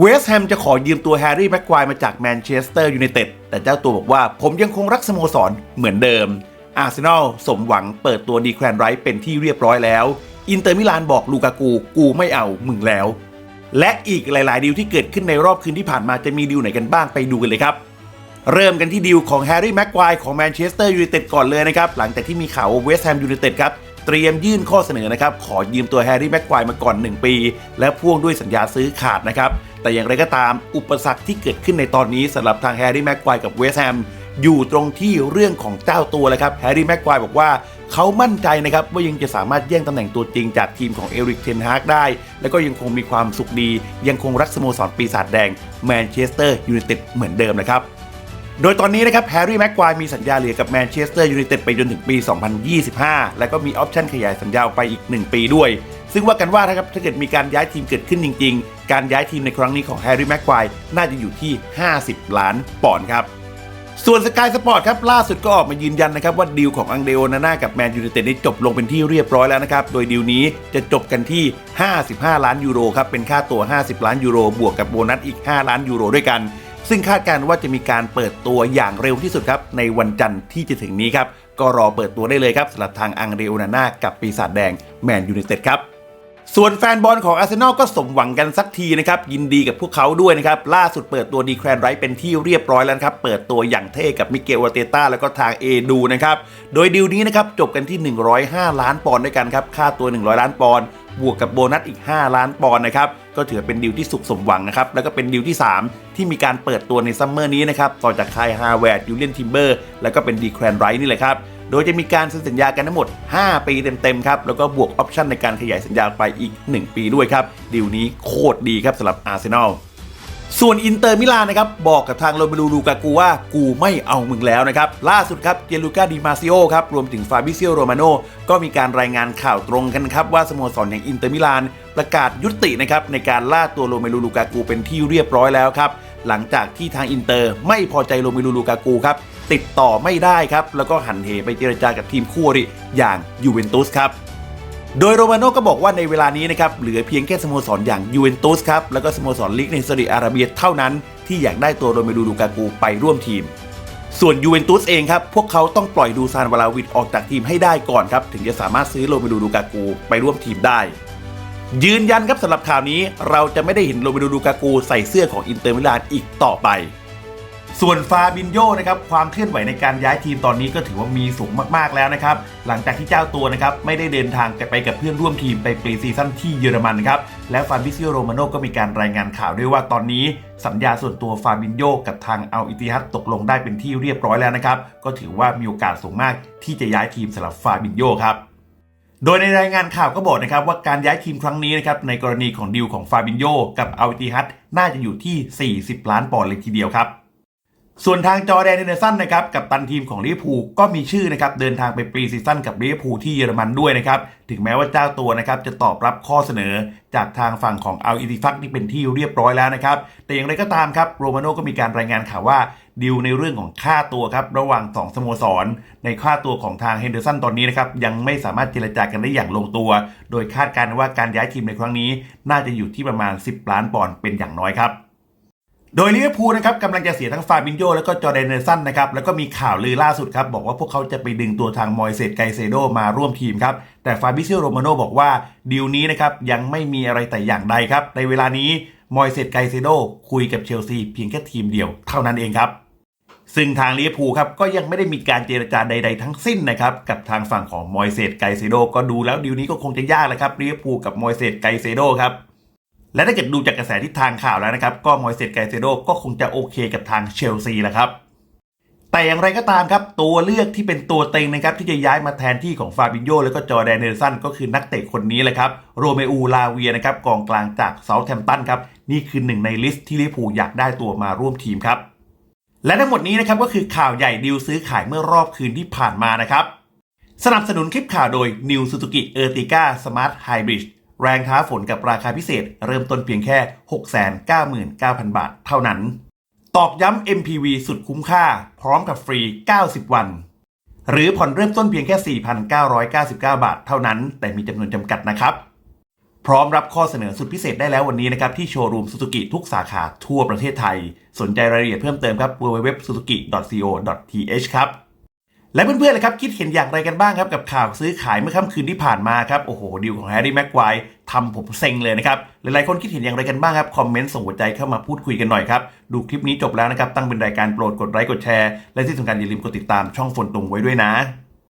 เวสต์แฮมจะขอยืมตัวแฮร์รี่แม็กควายมาจากแมนเชสเตอร์ยูไนเต็ดแต่เจ้าตัวบอกว่าผมยังคงรักสโมสรเหมือนเดิม อาร์เซนอลสมหวังเปิดตัวดีแครนไรท์เป็นที่เรียบร้อยแล้ว อินเตอร์มิลานบอกลูกากู กูไม่เอามึงแล้ว และอีกหลายๆ ดีลที่เกิดขึ้นในรอบคืนที่ผ่านมาจะมีดีลไหนกันบ้างไปดูกันเลยครับ เริ่มกันที่ดีลของแฮร์รี่แม็กควายของแมนเชสเตอร์ยูไนเต็ดก่อนเลยนะครับหลังจากที่มีข่าวเวสต์แฮมยูไนเต็ดครับเตรียมยื่นข้อเสนอนะครับขอยืมตัวแฮร์รี่แม็กควายมาก่อน 1 ปี และพ่วงด้วยสัญญาซื้อขาดนะครับ แต่อย่างไรก็ตามอุปสรรคที่เกิดขึ้นในตอนนี้สำหรับทางแฮร์รี่แม็กควายกับเวสแฮมอยู่ตรงที่เรื่องของเจ้าตัวเลยครับแฮร์รี่แม็กควายบอกว่าเขามั่นใจนะครับว่ายังจะสามารถแย่งตำแหน่งตัวจริงจากทีมของเอริกเทนฮากได้ และก็ยังคงมีความสุขดี ยังคงรักสโมสรปีศาจแดงแมนเชสเตอร์ยูไนเต็ดเหมือนเดิมนะครับโดยตอนนี้นะครับแฮร์รี่แม็กควายมีสัญญาเหลือกับแมนเชสเตอร์ยูไนเต็ดไปจนถึงปี 2025 แล้วก็มีออปชั่นขยายสัญญาออกไปอีก 1 ปีด้วย ซึ่งว่ากันว่านะครับถ้าเกิดมีการย้ายทีมเกิดขึ้นจริง ๆ การย้ายทีมในครั้งนี้ของแฮร์รี่แม็กควายน่าจะอยู่ที่ 50 ล้านปอนด์ครับส่วนสกายสปอร์ตครับล่าสุดก็ออกมายืนยันนะครับว่าดีลของอังเดโอนาน่ากับแมนยูไนเต็ดนี้จบลงเป็นที่เรียบร้อยแล้วนะครับ โดยดีลนี้จะจบกันที่ 55 ล้านยูโรครับ เป็นค่าตัว 50 ล้านยูโร บวกกับโบนัสอีก 5 ล้านยูโรด้วยกัน ซึ่งคาดการณ์ว่าจะมีการเปิดตัวอย่างเร็วที่สุดครับ ในวันจันทร์ที่จะถึงนี้ครับ ก็รอเปิดตัวได้เลยครับสำหรับทางอังเดโอนาน่ากับปีศาจแดงแมนยูไนเต็ดครับ ส่วนแฟนบอลของอาร์เซนอลก็สมหวังกันสักทีนะครับ ยินดีกับพวกเขาด้วยนะครับ ล่าสุดเปิดตัวดีแครนไรท์เป็นที่เรียบร้อยแล้วครับ เปิดตัวอย่างเท่กับมิเกลวาเตต้าแล้วก็ทางเอดูนะครับ โดยดีลนี้นะครับ จบกันที่ 105 ล้านปอนด์ด้วยกันครับ ค่าตัว 100 ล้านปอนด์บวกกับโบนัสอีก 5 ล้านปอนด์นะครับ ก็ถือเป็นดีลที่สุขสมหวังนะครับ แล้วก็เป็นดีลที่ 3 ที่มีการเปิดตัวในซัมเมอร์นี้นะครับ ต่อจากคายฮาร์แวร์ดยูเลียนทิมเบอร์ แล้วก็เป็นดีแครนไรท์นี่แหละครับ โดยจะมีการเซ็นสัญญากันทั้งหมด 5 ปีเต็มๆครับ แล้วก็บวกออปชันในการขยายสัญญาไปอีก 1 ปีด้วยครับดีลนี้โคตรดีครับสำหรับอาร์เซนอลส่วนอินเตอร์มิลานนะครับ บอกกับทางโรเมลูลูกากูว่ากูไม่เอามึงแล้วนะครับ ล่าสุดครับเจลูกาดิมาซิโอครับ รวมถึงฟาบิเซียโรมาโนก็มีการรายงานข่าวตรงกันครับ ว่าสโมสรอย่างอินเตอร์มิลานประกาศยุตินะครับ ในการล่าตัวโรเมลูลูกากูเป็นที่เรียบร้อยแล้วครับ หลังจากที่ทางอินเตอร์ไม่พอใจโรเมลูลูกากูครับ ติดต่อไม่ได้ครับ แล้วก็หันเหไปเจรจากับทีมคู่อริอย่างยูเวนตุสครับโดยโรมาโน่ก็บอกว่าในเวลานี้นะครับเหลือเพียงแค่สโมสรอย่างยูเวนตุสครับ แล้วก็สโมสรลีกในซาอุดิอาระเบียเท่านั้น ที่อยากได้ตัวโรเมลูลูกากูไปร่วมทีม ส่วนยูเวนตุสเองครับ พวกเขาต้องปล่อยดูซานวาลาวิดออกจากทีมให้ได้ก่อนครับ ถึงจะสามารถซื้อโรเมลูลูกากูไปร่วมทีมได้ ยืนยันครับสำหรับข่าวนี้เราจะไม่ได้เห็นโรเมลูลูกากูใส่เสื้อของอินเตอร์มิลานอีกต่อไป ส่วนฟาบินโยนะครับความเคลื่อนไหวในการย้ายทีมตอนนี้ก็ถือว่ามีสูงมากๆแล้วนะครับ หลังจากที่เจ้าตัวนะครับไม่ได้เดินทางไปกับเพื่อนร่วมทีมไปปรีซีซั่นที่เยอรมันครับและฟาบิซิโอโรมาโนก็มีการรายงานข่าวด้วยว่าตอนนี้สัญญาส่วนตัวฟาบินโยกับทางอัลอิติฮัดตกลงได้เป็นที่เรียบร้อยแล้วนะครับ ก็ถือว่ามีโอกาสสูงมากที่จะย้ายทีมสำหรับฟาบินโยครับโดยในรายงานข่าวก็บอกนะครับว่าการย้ายทีมครั้งนี้นะครับในกรณีของดิวของฟาบินโยกับอัลติฮัตน่าจะอยู่ที่ 40 ล้านปอนด์เลยทีเดียวครับ ส่วนทางจอแดนเดนเนอร์สันนะครับกับตันทีมของลิเวอร์พูลก็มีชื่อนะครับเดินทางไปปรีซีซั่นกับลิเวอร์พูลที่เยอรมันด้วยนะครับถึงแม้ว่าเจ้าตัวนะครับจะตอบรับข้อเสนอ จากทางฝั่งของอัลอิติฟักที่เป็นที่เรียบร้อยแล้วนะครับแต่อย่างไรก็ตามครับโรมาโน่ก็มีการรายงานข่าวว่าดิวในเรื่องของค่าตัวครับระหว่างสองสโมสร ในค่าตัวของทางเฮนเดอร์สันตอนนี้นะครับยังไม่สามารถเจรจากันได้อย่างลงตัว โดยคาดการณ์ว่าการย้ายทีมในครั้งนี้ น่าจะอยู่ที่ประมาณ 10 ล้านปอนด์เป็นอย่างน้อยครับ โดยลิเวอร์พูลนะครับกำลังจะเสียทั้งฟาบินโยแล้วก็จอร์แดนเนสันนะครับแล้วก็มีข่าวลือล่าสุดครับ บอกว่าพวกเขาจะไปดึงตัวทางมอยเซตไกเซโดมาร่วมทีมครับ แต่ฟาบิเซียโรมาโนบอกว่าดีลนี้นะครับยังไม่มีอะไรแต่อย่างใดครับ ในเวลานี้มอยเซตไกเซโดคุยกับเชลซีเพียงแค่ทีมเดียวเท่านั้นเองครับซึ่งทางลิเวอร์พูลครับก็ยังไม่ได้มีการเจรจาใด ๆ ทั้งสิ้นนะครับกับทางฝั่งของมอยเซตไกเซโดก็ดูแล้วดีลนี้ก็คงจะยากแหละครับลิเวอร์พูลกับมอยเซตไกเซโดครับ และถ้าเกิดดูจากกระแสทิศทางข่าวแล้วนะครับ ก็มอยเซตไกเซโดก็คงจะโอเคกับทางเชลซีแหละครับแต่อย่างไรก็ตามครับ ตัวเลือกที่เป็นตัวเต็งนะครับ ที่จะย้ายมาแทนที่ของฟาบินโยแล้วก็จอแดนเนลสันก็คือนักเตะคนนี้แหละครับ โรเมอูลาเวียนะครับกองกลางจากเซาท์แฮมป์ตันครับ นี่คือหนึ่งในลิสต์ที่ลิเวอร์พูอยากได้ตัวมาร่วมทีมครับ และทั้งหมดนี้นะครับก็คือข่าวใหญ่ดีลซื้อขายเมื่อรอบคืนที่ผ่านมานะครับ สนับสนุนคลิปข่าวโดย New Suzuki Ertiga Smart Hybrid แรงท้าฝนกับราคาพิเศษ เริ่มต้นเพียงแค่ 699,000 บาทเท่านั้น ตอกย้ำ MPV สุดคุ้มค่า พร้อมกับฟรี 90 วัน หรือผ่อนเริ่มต้นเพียงแค่ 4,999 บาทเท่านั้น แต่มีจำนวนจำกัดนะครับ พร้อมรับข้อเสนอสุดพิเศษได้แล้ววันนี้นะครับ ที่โชว์รูม Suzuki ทุกสาขาทั่วประเทศไทย สนใจรายละเอียดเพิ่มเติมครับ www.suzuki.co.th ครับ และเพื่อนๆเลยครับ คิดเห็นอย่างไรกันบ้างครับกับข่าวซื้อขายเมื่อค่ำคืนที่ผ่านมาครับ โอ้โห ดีลของแฮร์รี่แม็กควายทำผมเซ็งเลยนะครับ หลายๆคนคิดเห็นอย่างไรกันบ้างครับ คอมเมนต์ส่งหัวใจเข้ามาพูดคุยกันหน่อยครับ ดูคลิปนี้จบแล้วนะครับ ตั้งเป็นรายการโปรดกดไลค์กดแชร์ และที่สำคัญอย่าลืมกดติดตามช่องฝนตุงไว้ด้วยนะ